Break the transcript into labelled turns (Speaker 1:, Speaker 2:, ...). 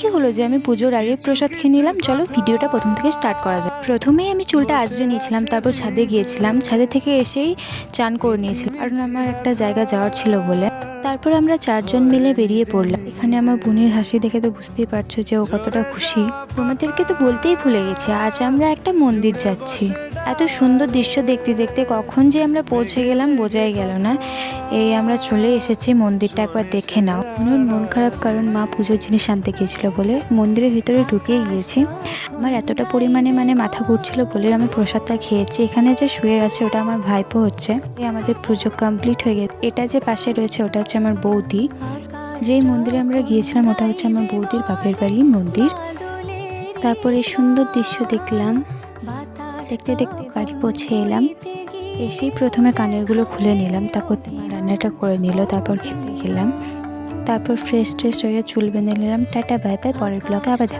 Speaker 1: কি হলো যে আমি পুজোর আগে প্রসাদ খেয়ে নিলাম? চলো ভিডিওটা প্রথম থেকে স্টার্ট করা যাক। প্রথমেই আমি চুলটা আজরে নিয়েছিলাম, তারপর ছাদে গিয়েছিলাম। ছাদে থেকে এসেই চান করে নিয়েছিলাম। কারণ আমার একটা জায়গা যাওয়ার ছিল বলে। তারপর আমরা চারজন মিলে বেরিয়ে পড়লাম। এখানে আমার বোনের হাসি দেখে তো বুঝতেই পারছ যে ও কতটা খুশি। তোমাদেরকে তো বলতেই ভুলে গেছি, আজ আমরা একটা মন্দির যাচ্ছি। এত সুন্দর দৃশ্য দেখতে দেখতে কখন যে আমরা পৌঁছে গেলাম বোঝাই গেল না। এই আমরা চলে এসেছি, মন্দিরটা একবার দেখে নাও। মনের মন খারাপ কারণ মা পুজোর জিনিস আনতে গিয়েছিল বলে মন্দিরের ভিতরে ঢুকে গিয়েছি। আমার এতটা পরিমাণে মানে মাথা ঘুরছিল বলে আমি প্রসাদটা খেয়েছি। এখানে যে শুয়ে আছে ওটা আমার ভাইপো হচ্ছে। আমাদের পুজো কমপ্লিট হয়ে গেছে। এটা যে পাশে রয়েছে ওটা হচ্ছে আমার বৌদি। যেই মন্দিরে আমরা গিয়েছিলাম ওটা হচ্ছে আমার বৌদির বাপের বাড়ির মন্দির। তারপরে সুন্দর দৃশ্য দেখলাম। দেখতে দেখতে বাড়ি পৌঁছে এলাম। এসেই প্রথমে কানেরগুলো খুলে নিলাম, তারপর রান্নাটা করে নিল, তারপর খেতে গেলাম। তারপর ফ্রেশ ট্রেশ হয়ে চুল বেঁধে নিলাম। টাটা বাই বাই পরের ব্লকে আবার দেখা